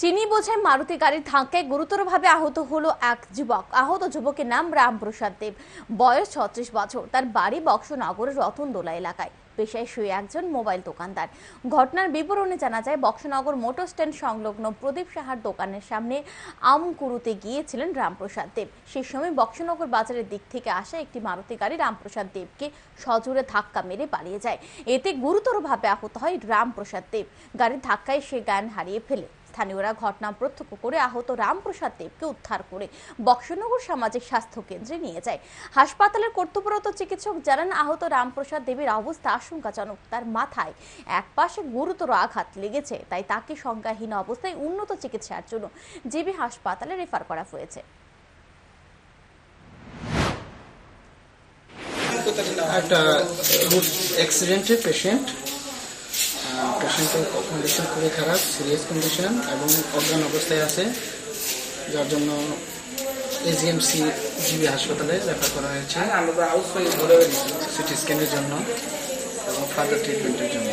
চিনি বোঝাই মারুতি গাড়ির ধাক্কায় গুরুতরভাবে আহত হলো এক যুবক। আহত যুবকের নাম রামপ্রসাদ দেব। বয়স ছত্রিশ বছর। তার বাড়ি বক্সনগরের রতনদোলা এলাকায়। পেশায় শুয়ে একজন মোবাইল দোকানদার। ঘটনার বিবরণে জানা যায়, বক্সনগর মোটর স্ট্যান্ড সংলগ্ন প্রদীপ সাহার দোকানের সামনে আম কুড়ুতে গিয়েছিলেন রামপ্রসাদ দেব। সেই সময় বক্সনগর বাজারের দিক থেকে আসা একটি মারুতি গাড়ি রামপ্রসাদ দেবকে সজোরে ধাক্কা মেরে পালিয়ে যায়। এতে গুরুতরভাবে আহত হয় রামপ্রসাদ দেব। গাড়ির ধাক্কায় সে জ্ঞান হারিয়ে ফেলে। স্থানীয়রা ঘটনা প্রত্যক্ষ করে আহত রামপ্রসাদ দেবকে উদ্ধার করে বক্সনগর সামাজিক স্বাস্থ্য কেন্দ্রে নিয়ে যায়। হাসপাতালের কর্তব্যরত চিকিৎসক জানান, আহত রামপ্রসাদ দেবের অবস্থা আশঙ্কাজনক। তার মাথায় এক পাশে গুরুতর আঘাত লেগেছে, তাই তাকে সংজ্ঞাহীন অবস্থায় উন্নত চিকিৎসার জন্য জিবি হাসপাতালে রেফার করা হয়েছে। একটা অ্যাক্সিডেন্টের পেশেন্ট পেশেন্টের কন্ডিশন খুবই খারাপ সিরিয়াস কন্ডিশন এবং অজ্ঞান অবস্থায় আছে যার জন্য এজিএমসি জিবি হাসপাতালে রেফার করা হয়েছে। সিটি স্ক্যানের জন্য এবং ফার্দার ট্রিটমেন্টের জন্য।